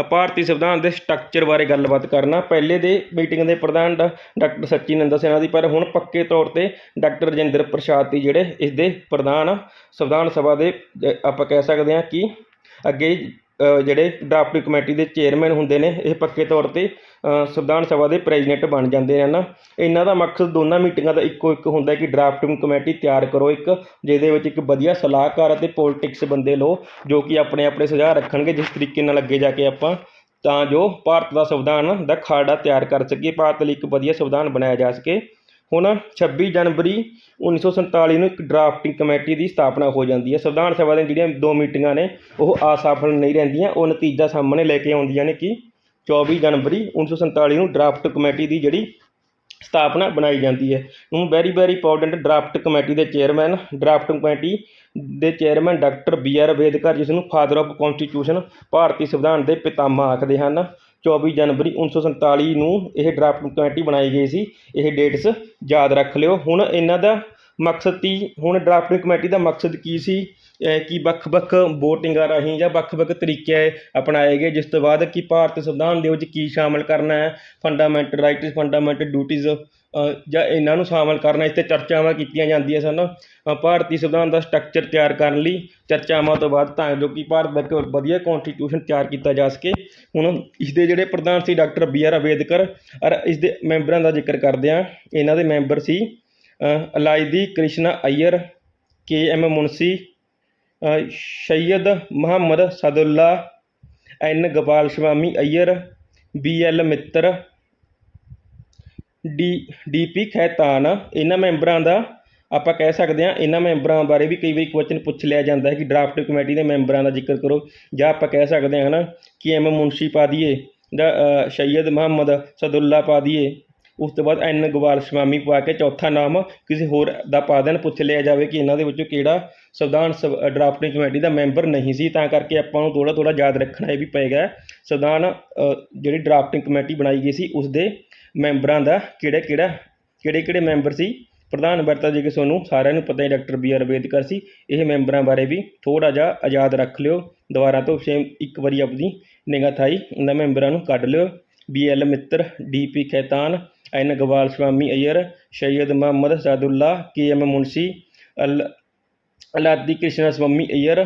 ਭਾਰਤੀ ਸੰਵਿਧਾਨ ਦੇ ਸਟਰਕਚਰ ਬਾਰੇ ਗੱਲਬਾਤ ਕਰਨਾ। ਪਹਿਲੇ ਦੇ ਮੀਟਿੰਗ ਦੇ ਪ੍ਰਧਾਨ ਡਾ- ਡਾਕਟਰ ਸੱਚੀਨੰਦ ਸਿਨਹਾ ਦੀ, ਪਰ ਹੁਣ ਪੱਕੇ ਤੌਰ ਤੇ ਡਾਕਟਰ ਰਜਿੰਦਰ ਪ੍ਰਸਾਦ ਸੀ ਜਿਹੜੇ ਇਸ ਦੇ ਪ੍ਰਧਾਨ ਸੰਵਿਧਾਨ ਸਭਾ ਦੇ ਆਪਾਂ ਕਹਿ ਸਕਦੇ ਹਾਂ ਕਿ ਅੱਗੇ ਜਿਹੜੇ ਡਰਾਫਟਿੰਗ ਕਮੇਟੀ ਦੇ ਚੇਅਰਮੈਨ ਹੁੰਦੇ ਨੇ, ਇਹ ਪੱਕੇ ਤੌਰ ਤੇ ਸੰਵਿਧਾਨ ਸਭਾ ਦੇ ਪ੍ਰੈਜ਼ੀਡੈਂਟ ਬਣ ਜਾਂਦੇ ਹਨ। ਇਹਨਾਂ ਦਾ ਮਕਸਦ ਦੋਨਾਂ ਮੀਟਿੰਗਾਂ ਦਾ ਇੱਕੋ ਇੱਕ ਹੁੰਦਾ ਹੈ ਕਿ ਡਰਾਫਟਿੰਗ ਕਮੇਟੀ ਤਿਆਰ ਕਰੋ ਇੱਕ, ਜਿਹਦੇ ਵਿੱਚ ਇੱਕ ਵਧੀਆ ਸਲਾਹਕਾਰ ਅਤੇ ਪੋਲਿਟਿਕਸ ਬੰਦੇ ਲਓ, ਜੋ ਕਿ ਆਪਣੇ ਆਪਣੇ ਸੁਝਾਅ ਰੱਖਣਗੇ, ਜਿਸ ਤਰੀਕੇ ਨਾਲ ਅੱਗੇ ਜਾ ਕੇ ਆਪਾਂ ਤਾਂ ਜੋ ਭਾਰਤ ਦਾ ਸੰਵਿਧਾਨ ਦਾ ਖਾੜਾ ਤਿਆਰ ਕਰ ਸਕੀਏ, ਭਾਰਤ ਲਈ ਇੱਕ ਵਧੀਆ ਸੰਵਿਧਾਨ ਬਣਾਇਆ ਜਾ ਸਕੇ। ਹੁਣ 26 ਜਨਵਰੀ 1947 ਨੂੰ ਇੱਕ ਡਰਾਫਟਿੰਗ ਕਮੇਟੀ ਦੀ ਸਥਾਪਨਾ ਹੋ ਜਾਂਦੀ ਹੈ। ਸੰਵਿਧਾਨ ਸਭਾ ਦੀਆਂ ਜਿਹੜੀਆਂ ਦੋ ਮੀਟਿੰਗਾਂ ਨੇ, ਉਹ ਅਸਫਲ ਨਹੀਂ ਰਹਿੰਦੀਆਂ। ਉਹ ਨਤੀਜਾ ਸਾਹਮਣੇ ਲੈ ਕੇ ਆਉਂਦੀਆਂ ਨੇ ਕਿ 24 ਜਨਵਰੀ 1947 ਨੂੰ ਡਰਾਫਟ ਕਮੇਟੀ ਦੀ ਜਿਹੜੀ ਸਥਾਪਨਾ ਬਣਾਈ ਜਾਂਦੀ ਹੈ। ਹੁਣ very very important draft committee ਦੇ ਚੇਅਰਮੈਨ ਡਰਾਫਟ ਕਮੇਟੀ ਦੇ chairman doctor B R Ambedkar ਜਿਸ ਨੂੰ ਫਾਦਰ ਆਫ ਕਨਸਟੀਟਿਊਸ਼ਨ ਭਾਰਤੀ ਸੰਵਿਧਾਨ ਦੇ ਪਿਤਾਮਾ ਆਖਦੇ ਹਨ। 24 ਜਨਵਰੀ 1947 ਨੂੰ ਇਹ ਡਰਾਫਟ ਕਮੇਟੀ ਬਣਾਈ ਗਈ ਸੀ। ਇਹ ਡੇਟਸ ਯਾਦ ਰੱਖ ਲਿਓ। ਹੁਣ ਇਹਨਾਂ ਦਾ ਮਕਸਦ ਕੀ ਹੁਣ ਡਰਾਫਟਿੰਗ ਕਮੇਟੀ ਦਾ ਮਕਸਦ ਕੀ ਸੀ? ਕਿ ਵੱਖ-ਵੱਖ ਵੋਟਿੰਗਾਂ ਰਾਹੀਂ ਜਾਂ ਵੱਖ-ਵੱਖ ਤਰੀਕੇ ਅਪਣਾਏ ਗਏ, ਜਿਸ ਤੋਂ ਬਾਅਦ ਕਿ ਭਾਰਤੀ ਸੰਵਿਧਾਨ ਦੇ ਵਿੱਚ ਕੀ ਸ਼ਾਮਲ ਕਰਨਾ ਹੈ ਫੰਡਾਮੈਂਟਲ ਰਾਈਟਸ ਫੰਡਾਮੈਂਟਲ ਡਿਊਟੀਜ਼ ਜਾਂ ਇਹਨਾਂ ਨੂੰ ਸ਼ਾਮਲ ਕਰਨਾ ਇਸ 'ਤੇ ਚਰਚਾਵਾਂ ਕੀਤੀਆਂ ਜਾਂਦੀਆਂ ਸਨ। ਭਾਰਤੀ ਸੰਵਿਧਾਨ ਦਾ ਸਟਰਕਚਰ ਤਿਆਰ ਕਰਨ ਲਈ ਚਰਚਾਵਾਂ ਤੋਂ ਬਾਅਦ ਤਾਂ ਜੋ ਕਿ ਭਾਰਤ ਦਾ ਇੱਕ ਵਧੀਆ ਕੌਨਸਟੀਟਿਊਸ਼ਨ ਤਿਆਰ ਕੀਤਾ ਜਾ ਸਕੇ। ਹੁਣ ਇਸ ਦੇ ਜਿਹੜੇ ਪ੍ਰਧਾਨ ਸੀ ਡਾਕਟਰ ਬੀ ਆਰ ਅੰਬੇਦਕਰ ਔਰ ਇਸ ਦੇ ਮੈਂਬਰਾਂ ਦਾ ਜ਼ਿਕਰ ਕਰਦੇ ਹਾਂ। ਇਹਨਾਂ ਦੇ ਮੈਂਬਰ ਸੀ Alladi Krishna Iyer, K M Munshi Syed Mohammad Saadulla N Gopala Swami Iyer B L Mitter D D P Khaitan. ਇਹਨਾਂ ਮੈਂਬਰਾਂ ਦਾ ਆਪਾਂ ਕਹਿ ਸਕਦੇ ਹਾਂ ਇਹਨਾਂ ਮੈਂਬਰਾਂ ਬਾਰੇ ਵੀ ਕਈ ਵਾਰੀ ਕੁਐਸਚਨ ਪੁੱਛ ਲਿਆ ਜਾਂਦਾ ਹੈ ਕਿ ਡਰਾਫਟ ਕਮੇਟੀ ਦੇ ਮੈਂਬਰਾਂ ਦਾ ਜ਼ਿਕਰ ਕਰੋ। ਜਾਂ ਆਪਾਂ ਕਹਿ ਸਕਦੇ ਹਾਂ ਨਾ ਕਿ ਐਮ ਮੁਨਸ਼ੀ ਪਾ ਦਈਏ ਜਾਂ ਅ, ਸੈਯਦ ਮੁਹੰਮਦ ਸਦੁੱਲਾ ਪਾ ਦਈਏ। ਉਸ ਤੋਂ ਬਾਅਦ ਐਨ ਗੋਪਾਲ ਸਵਾਮੀ ਪਾ ਕੇ ਚੌਥਾ ਨਾਮ ਕਿਸੇ ਹੋਰ ਦਾ ਪਾ ਦੇਣ, ਪੁੱਛ ਲਿਆ ਜਾਵੇ ਕਿ ਇਹਨਾਂ ਦੇ ਵਿੱਚੋਂ ਕਿਹੜਾ ਸੰਵਿਧਾਨ ਸਭ ਡਰਾਫਟਿੰਗ ਕਮੇਟੀ ਦਾ ਮੈਂਬਰ ਨਹੀਂ ਸੀ। ਤਾਂ ਕਰਕੇ ਆਪਾਂ ਨੂੰ ਥੋੜ੍ਹਾ ਥੋੜ੍ਹਾ ਯਾਦ ਰੱਖਣਾ ਇਹ ਵੀ ਪਏਗਾ। ਸੰਵਿਧਾਨ ਜਿਹੜੀ ਡਰਾਫਟਿੰਗ ਕਮੇਟੀ ਬਣਾਈ ਗਈ ਸੀ, ਉਸ ਦੇ ਮੈਂਬਰਾਂ ਦਾ ਕਿਹੜਾ ਕਿਹੜਾ ਕਿਹੜੇ ਕਿਹੜੇ ਮੈਂਬਰ ਸੀ? ਪ੍ਰਧਾਨ ਵਰਤਾ ਜੇ ਕਿ ਤੁਹਾਨੂੰ ਸਾਰਿਆਂ ਨੂੰ ਪਤਾ ਹੀ, ਡਾਕਟਰ ਬੀ ਆਰ ਅੰਬੇਦਕਰ ਸੀ। ਇਹ ਮੈਂਬਰਾਂ ਬਾਰੇ ਵੀ ਥੋੜ੍ਹਾ ਜਿਹਾ ਆਜ਼ਾਦ ਰੱਖ ਲਿਓ। ਦੁਬਾਰਾ ਤੋਂ ਸੇਮ ਇੱਕ ਵਾਰੀ ਆਪਣੀ ਨਿਗਾਹ ਥਾਈ ਇਹਨਾਂ ਮੈਂਬਰਾਂ ਨੂੰ ਕੱਢ ਲਿਓ। B L Mitter, D P Khaitan N Gopal Swami Iyer Syed Muhammad Saadulla K M Munshi ਅਲ ਅਲਾਦੀ ਕ੍ਰਿਸ਼ਨਾ ਸਵਾਮੀ ਅਯਰ।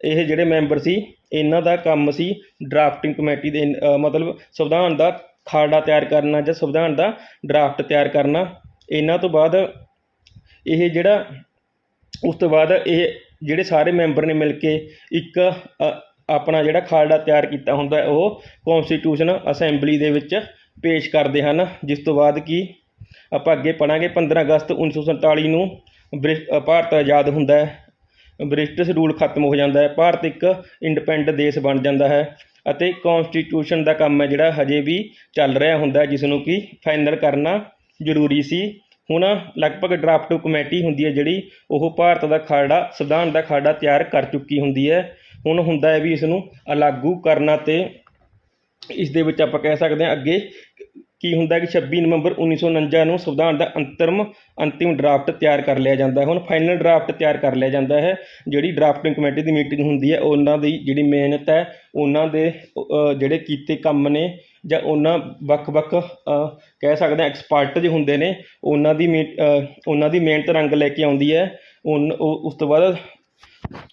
ਇਹ ਜਿਹੜੇ ਮੈਂਬਰ ਸੀ, ਇਹਨਾਂ ਦਾ ਕੰਮ ਸੀ ਡਰਾਫਟਿੰਗ ਕਮੇਟੀ ਦੇ ਮਤਲਬ ਸੰਵਿਧਾਨ ਦਾ ਖਾੜਾ ਤਿਆਰ ਕਰਨਾ ਜਾਂ ਸੰਵਿਧਾਨ ਦਾ ਡਰਾਫਟ ਤਿਆਰ ਕਰਨਾ। ਇਹਨਾਂ ਤੋਂ ਬਾਅਦ ਇਹ ਜਿਹੜਾ, ਉਸ ਤੋਂ ਬਾਅਦ ਇਹ ਜਿਹੜੇ ਸਾਰੇ ਮੈਂਬਰ ਨੇ ਮਿਲ ਕੇ ਇੱਕ ਆਪਣਾ ਜਿਹੜਾ ਖਾਲੜਾ ਤਿਆਰ ਕੀਤਾ ਹੁੰਦਾ, ਉਹ ਕੌਨਸਟੀਟਿਊਸ਼ਨ ਅਸੈਂਬਲੀ ਦੇ ਵਿੱਚ ਪੇਸ਼ ਕਰਦੇ ਹਨ, ਜਿਸ ਤੋਂ ਬਾਅਦ ਕੀ ਆਪਾਂ ਅੱਗੇ ਪੜਾਂਗੇ 15 ਅਗਸਤ 1947 ਨੂੰ ਬ੍ਰਿਟ ਭਾਰਤ ਆਜ਼ਾਦ ਹੁੰਦਾ ਹੈ। ਬ੍ਰਿਟਿਸ਼ ਰੂਲ ਖਤਮ ਹੋ ਜਾਂਦਾ ਹੈ, ਭਾਰਤ ਇੱਕ ਇੰਡੀਪੈਂਡੈਂਟ ਦੇਸ਼ ਬਣ ਜਾਂਦਾ ਹੈ ਅਤੇ ਕੌਨਸਟੀਟਿਊਸ਼ਨ ਦਾ ਕੰਮ ਹੈ ਜਿਹੜਾ ਹਜੇ ਵੀ ਚੱਲ ਰਿਹਾ ਹੁੰਦਾ ਜਿਸ ਨੂੰ ਕਿ ਫਾਈਨਲ ਕਰਨਾ ਜ਼ਰੂਰੀ ਸੀ। ਹੁਣ ਲਗਭਗ ਡਰਾਫਟ ਕਮੇਟੀ ਹੁੰਦੀ ਹੈ ਜਿਹੜੀ, ਉਹ ਭਾਰਤ ਦਾ ਖਰੜਾ ਸੰਵਿਧਾਨ ਦਾ ਖਰੜਾ ਤਿਆਰ ਕਰ ਚੁੱਕੀ ਹੁੰਦੀ ਹੈ। ਹੁਣ ਹੁੰਦਾ ਹੈ ਵੀ ਇਸ ਨੂੰ ਲਾਗੂ ਕਰਨਾ ਤੇ ਇਸ ਦੇ ਵਿੱਚ ਆਪਾਂ ਕਹਿ ਸਕਦੇ ਹਾਂ ਅੱਗੇ ਕੀ ਹੁੰਦਾ ਕਿ 26 ਨਵੰਬਰ 1949 ਨੂੰ ਸੰਵਿਧਾਨ ਦਾ ਅੰਤਰਮ ਅੰਤਿਮ ਡਰਾਫਟ ਤਿਆਰ ਕਰ ਲਿਆ ਜਾਂਦਾ ਹੈ। ਹੁਣ ਫਾਈਨਲ ਡਰਾਫਟ ਤਿਆਰ ਕਰ ਲਿਆ ਜਾਂਦਾ ਹੈ। ਜਿਹੜੀ ਡਰਾਫਟਿੰਗ ਕਮੇਟੀ ਦੀ ਮੀਟਿੰਗ ਹੁੰਦੀ ਹੈ, ਉਹਨਾਂ ਦੀ ਜਿਹੜੀ ਮਿਹਨਤ ਹੈ, ਉਹਨਾਂ ਦੇ ਜਿਹੜੇ ਕੀਤੇ ਕੰਮ ਨੇ ਜਾਂ ਉਹਨਾਂ ਵੱਖ-ਵੱਖ ਕਹਿ ਸਕਦੇ ਹਾਂ ਐਕਸਪਰਟ ਜੇ ਹੁੰਦੇ ਨੇ, ਉਹਨਾਂ ਦੀ ਮੀ ਉਹਨਾਂ ਦੀ ਮਿਹਨਤ ਰੰਗ ਲੈ ਕੇ ਆਉਂਦੀ ਹੈ। ਉਨ, ਉਹ- ਉਸ ਤੋਂ ਬਾਅਦ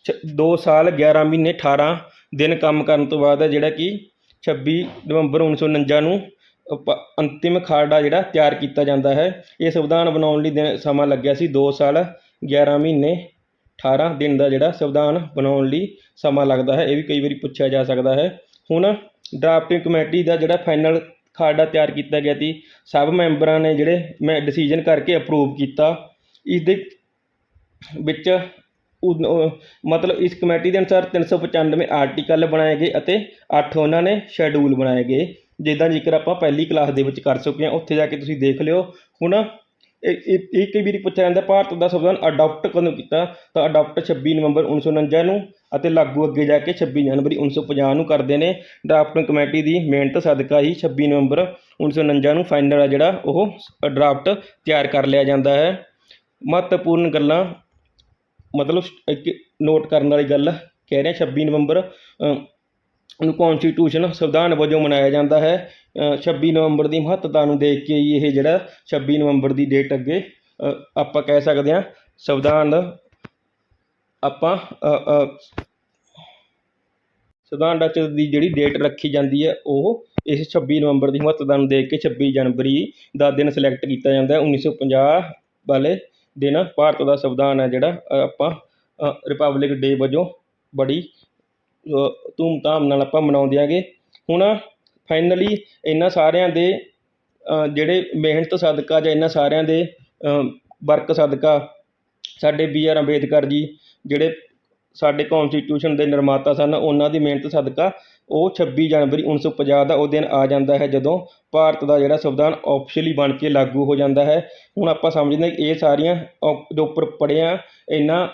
ਛ- ਦੋ ਸਾਲ 11 ਮਹੀਨੇ 18 ਦਿਨ ਕੰਮ ਕਰਨ ਤੋਂ ਬਾਅਦ ਹੈ ਜਿਹੜਾ ਕਿ 26 ਨਵੰਬਰ 1949 ਨੂੰ ਅਪ- ਅੰਤਿਮ ਖਰੜਾ ਜਿਹੜਾ ਤਿਆਰ ਕੀਤਾ ਜਾਂਦਾ ਹੈ। ਇਹ ਸੰਵਿਧਾਨ ਬਣਾਉਣ ਲਈ ਦਿਨ, ਸਮਾਂ ਲੱਗਿਆ ਸੀ ਦੋ ਸਾਲ 11 ਮਹੀਨੇ 18 ਦਿਨ ਦਾ ਜਿਹੜਾ ਸੰਵਿਧਾਨ ਬਣਾਉਣ ਲਈ ਸਮਾਂ ਲੱਗਦਾ ਹੈ। ਇਹ ਵੀ ਕਈ ਵਾਰੀ ਪੁੱਛਿਆ ਜਾ ਸਕਦਾ ਹੈ। ਹੁਣ ਡਰਾਫਟਿੰਗ ਕਮੇਟੀ ਦਾ ਜਿਹੜਾ ਫਾਈਨਲ ਖਰੜਾ ਤਿਆਰ ਕੀਤਾ ਗਿਆ ਸੀ, ਸਭ ਮੈਂਬਰਾਂ ਨੇ ਜਿਹੜੇ ਮੈਂ ਡਿਸੀਜਨ ਕਰਕੇ ਅਪਰੂਵ ਕੀਤਾ। ਇਸ ਦੇ ਵਿੱਚ ਮਤਲਬ ਇਸ ਕਮੇਟੀ ਦੇ ਅਨੁਸਾਰ 395 ਆਰਟੀਕਲ ਬਣਾਏ ਗਏ ਅਤੇ 8 ਉਹਨਾਂ ਨੇ ਸ਼ੈਡਿਊਲ ਬਣਾਏ ਗਏ। ਜਿੱਦਾਂ ਜ਼ਿਕਰ ਆਪਾਂ ਪਹਿਲੀ ਕਲਾਸ ਦੇ ਵਿੱਚ ਕਰ ਚੁੱਕੇ ਹਾਂ, ਉੱਥੇ ਜਾ ਕੇ ਤੁਸੀਂ ਦੇਖ ਲਿਓ। ਹੁਣ ਇਹ ਇਹ- ਕਈ ਵਾਰੀ ਪੁੱਛਿਆ ਜਾਂਦਾ, ਭਾਰਤ ਦਾ ਸੰਵਿਧਾਨ ਅਡਾਪਟ ਕਦੋਂ ਕੀਤਾ? ਤਾਂ ਅਡਾਪਟ 26 ਨਵੰਬਰ 1949 ਨੂੰ ਅਤੇ ਲਾਗੂ ਅੱਗੇ ਜਾ ਕੇ 26 ਜਨਵਰੀ 1950 ਨੂੰ ਕਰਦੇ ਨੇ। ਡਰਾਫਟਿੰਗ ਕਮੇਟੀ ਦੀ ਮਿਹਨਤ, ਸਦਕਾ ਹੀ 26 ਨਵੰਬਰ 1949 ਨੂੰ ਫਾਈਨਲ ਆ ਜਿਹੜਾ ਉਹ ਡਰਾਫਟ ਤਿਆਰ ਕਰ ਲਿਆ ਜਾਂਦਾ ਹੈ। ਮਹੱਤਵਪੂਰਨ ਗੱਲਾਂ ਮਤਲਬ ਇੱਕ ਨੋਟ ਕਰਨ ਵਾਲੀ ਗੱਲ ਕਹਿ ਰਿਹਾ 26 ਨਵੰਬਰ ਨੂੰ ਕੌਨਸਟੀਟਿਊਸ਼ਨ ਸੰਵਿਧਾਨ ਵਜੋਂ ਮਨਾਇਆ ਜਾਂਦਾ ਹੈ। ਅ, 26 ਨਵੰਬਰ ਦੀ ਮਹੱਤਤਾ ਨੂੰ ਦੇਖ ਕੇ ਹੀ ਇਹ ਜਿਹੜਾ 26 ਨਵੰਬਰ ਦੀ ਡੇਟ ਅੱਗੇ ਆਪਾਂ ਕਹਿ ਸਕਦੇ ਹਾਂ ਸੰਵਿਧਾਨ ਆਪਾਂ ਅ, ਅ, ਸੰਵਿਧਾਨ ਰਚਨਾ ਦੀ ਜਿਹੜੀ ਡੇਟ ਰੱਖੀ ਜਾਂਦੀ ਹੈ ਉਹ ਇਸ 26 ਨਵੰਬਰ ਦੀ ਮਹੱਤਤਾ ਨੂੰ ਦੇਖ ਕੇ 26 ਜਨਵਰੀ ਦਾ ਦਿਨ ਸਿਲੈਕਟ ਕੀਤਾ ਜਾਂਦਾ ਹੈ 1950 ਵਾਲੇ ਦਿਨ ਭਾਰਤ ਦਾ ਸੰਵਿਧਾਨ ਹੈ ਜਿਹੜਾ ਆਪਾਂ ਰਿਪਬਲਿਕ ਡੇ ਵਜੋਂ ਬੜੀ ਧੂਮ ਧਾਮ ਨਾਲ ਆਪਾਂ ਮਨਾਉਂਦੇ ਆਂਗੇ। ਹੁਣ ਫਾਈਨਲੀ ਇਹਨਾਂ ਸਾਰਿਆਂ ਦੇ ਜਿਹੜੇ ਮਿਹਨਤ ਸਦਕਾ ਜਾਂ ਇਹਨਾਂ ਸਾਰਿਆਂ ਦੇ ਵਰਕ ਸਦਕਾ, ਸਾਡੇ ਬੀ ਆਰ ਅੰਬੇਦਕਰ ਜੀ, ਜਿਹੜੇ ਸਾਡੇ ਕੌਨਸਟੀਟਿਊਸ਼ਨ ਦੇ ਨਿਰਮਾਤਾ ਸਨ, ਉਹਨਾਂ ਦੀ ਮਿਹਨਤ ਸਦਕਾ ਉਹ 26 ਜਨਵਰੀ 1950 ਦਾ ਉਹ ਦਿਨ ਆ ਜਾਂਦਾ ਹੈ ਜਦੋਂ ਭਾਰਤ ਦਾ ਜਿਹੜਾ ਸੰਵਿਧਾਨ ਆਫੀਸ਼ੀਅਲੀ ਬਣ ਕੇ ਲਾਗੂ ਹੋ ਜਾਂਦਾ ਹੈ। ਹੁਣ ਆਪਾਂ ਸਮਝਦੇ ਹਾਂ ਕਿ ਇਹ ਸਾਰੀਆਂ ਔਪ- ਦੇ ਉੱਪਰ ਪੜ੍ਹਿਆ ਇਹਨਾਂ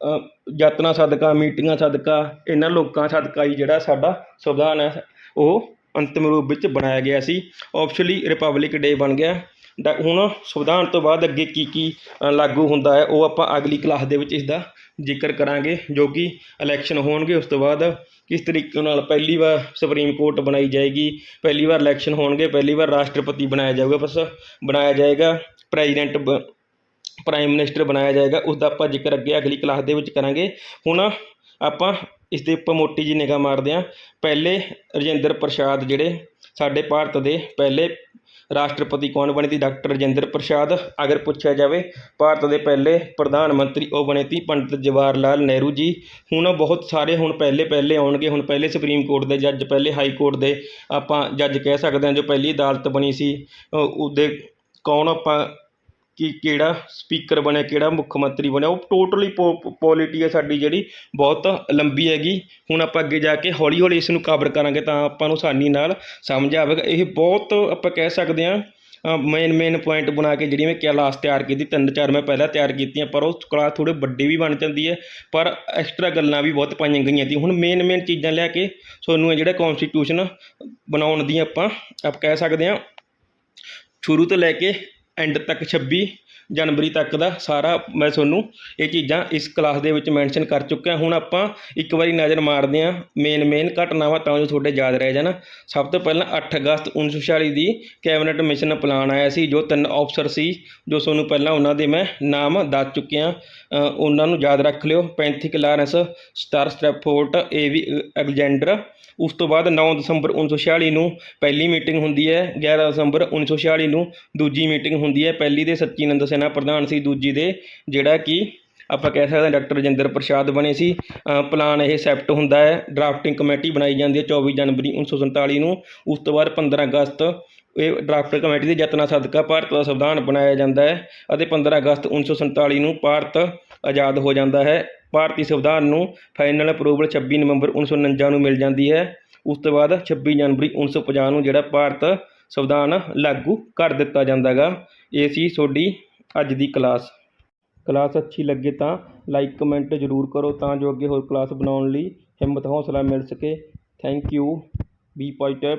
ਅ, ਸਦਕਾ ਮੀਟਿੰਗਾਂ ਸਦਕਾ ਇਹਨਾਂ ਲੋਕਾਂ ਸਦਕਾ ਹੀ ਜਿਹੜਾ ਸਾਡਾ ਸੰਵਿਧਾਨ ਹੈ ਉਹ ਅੰਤਿਮ ਰੂਪ ਵਿੱਚ ਬਣਾਇਆ ਗਿਆ ਸੀ। ਆਫੀਸ਼ੀਅਲੀ ਰਿਪਬਲਿਕ ਡੇ ਬਣ ਗਿਆ। ਡ ਹੁਣ ਸੰਵਿਧਾਨ ਤੋਂ ਬਾਅਦ ਅੱਗੇ ਕੀ ਕੀ ਲਾਗੂ ਹੁੰਦਾ ਹੈ ਉਹ ਆਪਾਂ ਅਗਲੀ ਕਲਾਸ ਦੇ ਵਿੱਚ ਇਸ ਦਾ ਜ਼ਿਕਰ ਕਰਾਂਗੇ ਜੋ ਕਿ ਇਲੈਕਸ਼ਨ ਹੋਣਗੇ ਉਸ ਤੋਂ ਬਾਅਦ ਕਿਸ ਤਰੀਕੇ ਨਾਲ ਪਹਿਲੀ ਵਾਰ ਸੁਪਰੀਮ ਕੋਰਟ ਬਣਾਈ ਜਾਏਗੀ, ਪਹਿਲੀ ਵਾਰ ਇਲੈਕਸ਼ਨ ਹੋਣਗੇ, ਪਹਿਲੀ ਵਾਰ ਰਾਸ਼ਟਰਪਤੀ ਬਣਾਇਆ ਜਾਊਗਾ, ਬਸ ਬਣਾਇਆ ਜਾਏਗਾ ਪ੍ਰੈਜ਼ੀਡੈਂਟ ਬ ਪ੍ਰਾਈਮ ਮਿਨਿਸਟਰ ਬਣਾਇਆ ਜਾਏਗਾ ਉਸ ਦਾ ਆਪਾਂ ਜ਼ਿਕਰ ਅੱਗੇ ਅਗਲੀ ਕਲਾਸ ਦੇ ਵਿੱਚ ਕਰਾਂਗੇ। ਹੁਣ ਆਪਾਂ ਇਸ ਦੇ ਉੱਪਰ ਮੋਟੀ ਜੀ ਨਿਗਾਹ ਮਾਰਦੇ ਹਾਂ। ਪਹਿਲੇ ਰਜਿੰਦਰ ਪ੍ਰਸਾਦ ਜਿਹੜੇ ਸਾਡੇ ਭਾਰਤ ਦੇ ਪਹਿਲੇ ਰਾਸ਼ਟਰਪਤੀ ਕੌਣ ਬਣੇ ਸੀ? ਡਾਕਟਰ ਰਾਜਿੰਦਰ ਪ੍ਰਸਾਦ। ਅਗਰ ਪੁੱਛਿਆ ਜਾਵੇ, ਭਾਰਤ ਦੇ ਪਹਿਲੇ ਪ੍ਰਧਾਨ ਮੰਤਰੀ ਉਹ ਬਣੇ ਸੀ, ਪੰਡਿਤ ਜਵਾਹਰ ਲਾਲ ਨਹਿਰੂ ਜੀ। ਹੁਣ ਬਹੁਤ ਸਾਰੇ ਹੁਣ ਪਹਿਲੇ ਪਹਿਲੇ ਆਉਣਗੇ। ਹੁਣ ਪਹਿਲੇ ਸੁਪਰੀਮ ਕੋਰਟ ਦੇ ਜੱਜ, ਪਹਿਲੇ ਹਾਈ ਕੋਰਟ ਦੇ ਆਪਾਂ ਜੱਜ ਕਹਿ ਸਕਦੇ ਹਾਂ ਜੋ ਪਹਿਲੀ ਅਦਾਲਤ ਬਣੀ ਸੀ। ਉਹਦੇ ਕੌਣ ਆਪਾਂ ਕਿ ਕਿਹੜਾ ਸਪੀਕਰ ਬਣਿਆ, ਕਿਹੜਾ ਮੁੱਖ ਮੰਤਰੀ ਬਣਿਆ, ਉਹ ਟੋਟਲੀ ਪੋਲਿਟੀ ਹੈ ਸਾਡੀ ਜਿਹੜੀ, ਬਹੁਤ ਲੰਬੀ ਹੈਗੀ। ਹੁਣ ਆਪਾਂ ਅੱਗੇ ਜਾ ਕੇ ਹੌਲੀ ਹੌਲੀ ਇਸ ਨੂੰ ਕਵਰ ਕਰਾਂਗੇ ਤਾਂ ਆਪਾਂ ਨੂੰ ਆਸਾਨੀ ਨਾਲ ਸਮਝ ਆਵੇਗਾ। ਇਹ ਬਹੁਤ ਆਪਾਂ ਕਹਿ ਸਕਦੇ ਹਾਂ ਮੇਨ ਮੇਨ ਪੁਆਇੰਟ ਬਣਾ ਕੇ ਜਿਹੜੀ ਮੈਂ ਕਲਾਸ ਤਿਆਰ ਕੀਤੀ, ਤਿੰਨ ਚਾਰ ਮੈਂ ਪਹਿਲਾਂ ਤਿਆਰ ਕੀਤੀਆਂ, ਪਰ ਉਹ ਕਲਾਸ ਥੋੜੇ ਵੱਡੀ ਵੀ ਬਣ ਜਾਂਦੀ ਹੈ, ਪਰ ਐਕਸਟਰਾ ਗੱਲਾਂ ਵੀ ਬਹੁਤ ਪਾਈਆਂ ਗਈਆਂ ਸੀ। ਹੁਣ ਮੇਨ ਮੇਨ ਚੀਜ਼ਾਂ ਲੈ ਕੇ ਤੁਹਾਨੂੰ ਇਹ ਜਿਹੜਾ ਕਨਸਟੀਟਿਊਸ਼ਨ ਬਣਾਉਣ ਦੀ ਆਪਾਂ, ਆਪ ਕਹਿ ਸਕਦੇ ਹਾਂ, ਸ਼ੁਰੂ ਤੋਂ ਲੈ ਕੇ ਐਂਡ ਤੱਕ 26 ਜਨਵਰੀ ਤੱਕ ਦਾ ਸਾਰਾ ਮੈਂ ਤੁਹਾਨੂੰ ਇਹ ਚੀਜ਼ਾਂ ਇਸ ਕਲਾਸ ਦੇ ਵਿੱਚ ਮੈਂਸ਼ਨ ਕਰ ਚੁੱਕਿਆ। ਹੁਣ ਆਪਾਂ ਇੱਕ ਵਾਰੀ ਨਜ਼ਰ ਮਾਰਦੇ ਹਾਂ ਮੇਨ ਮੇਨ ਘਟਨਾਵਾਂ ਤਾਂ ਜੋ ਤੁਹਾਡੇ ਯਾਦ ਰਹਿ ਜਾਣ। ਸਭ ਤੋਂ ਪਹਿਲਾਂ 8 ਅਗਸਤ 1946 ਦੀ ਕੈਬਨਿਟ ਮਿਸ਼ਨ ਪਲਾਨ ਆਇਆ ਸੀ, ਜੋ ਤਿੰਨ ਅਫਸਰ ਸੀ, ਜੋ ਤੁਹਾਨੂੰ ਪਹਿਲਾਂ ਉਹਨਾਂ ਦੇ ਮੈਂ ਨਾਮ ਦੱਸ ਚੁੱਕਿਆ। ਉਹਨਾਂ ਨੂੰ ਯਾਦ ਰੱਖ ਲਿਓ, ਪੈਂਥਿਕ ਲਾਰੈਂਸ, ਸਟਾਰ ਸਟ੍ਰੈਪਫੋਰਟ, ਏ ਵੀ ਅਲੈਗਜ਼ੈਂਡਰ ਉਸ ਤੋਂ ਬਾਅਦ 9 ਦਸੰਬਰ 1946 ਨੂੰ ਪਹਿਲੀ ਮੀਟਿੰਗ ਹੁੰਦੀ ਹੈ 11 ਦਸੰਬਰ 1946 ਨੂੰ ਦੂਜੀ ਮੀਟਿੰਗ ਹੁੰਦੀ ਹੈ, ਪਹਿਲੀ ਦੇ ਸੱਚੀਨੰਦ ਸੈਨਾ ਪ੍ਰਧਾਨ ਸੀ, ਦੂਜੀ ਦੇ ਜਿਹੜਾ ਕਿ ਆਪਾਂ ਕਹਿ ਸਕਦੇ ਹਾਂ ਡਾਕਟਰ ਰਜਿੰਦਰ ਪ੍ਰਸਾਦ ਬਣੇ ਸੀ। ਪਲਾਨ ਇਹ ਸੈਪਟ ਹੁੰਦਾ ਹੈ ਡਰਾਫਟਿੰਗ ਕਮੇਟੀ ਬਣਾਈ ਜਾਂਦੀ ਹੈ 24 ਜਨਵਰੀ 1947 ਨੂੰ। ਉਸ ਤੋਂ ਬਾਅਦ 15 ਅਗਸਤ ਇਹ ਡਰਾਫਟ ਕਮੇਟੀ ਦੇ ਯਤਨਾਂ ਸਦਕਾ ਭਾਰਤ ਦਾ ਸੰਵਿਧਾਨ ਬਣਾਇਆ ਜਾਂਦਾ ਹੈ ਅਤੇ 15 ਅਗਸਤ 1947 ਨੂੰ ਭਾਰਤ ਆਜ਼ਾਦ ਹੋ ਜਾਂਦਾ ਹੈ। ਭਾਰਤੀ ਸੰਵਿਧਾਨ ਨੂੰ ਫਾਈਨਲ ਅਪਰੂਵਲ 26 ਨਵੰਬਰ 1949 ਨੂੰ ਮਿਲ ਜਾਂਦੀ ਹੈ। ਉਸ ਤੋਂ ਬਾਅਦ 26 ਜਨਵਰੀ 1950 ਨੂੰ ਜਿਹੜਾ ਭਾਰਤ ਸੰਵਿਧਾਨ ਲਾਗੂ ਕਰ ਦਿੱਤਾ ਜਾਂਦਾ ਗਾ ਇਹ ਸੀ ਤੁਹਾਡੀ ਅੱਜ ਦੀ ਕਲਾਸ। ਕਲਾਸ ਅੱਛੀ ਲੱਗੇ ਤਾਂ ਲਾਈਕ, ਕਮੈਂਟ ਜ਼ਰੂਰ ਕਰੋ ਤਾਂ ਜੋ ਅੱਗੇ ਹੋਰ ਕਲਾਸ ਬਣਾਉਣ ਲਈ ਹਿੰਮਤ, ਹੌਸਲਾ ਮਿਲ ਸਕੇ। Thank you. Be positive.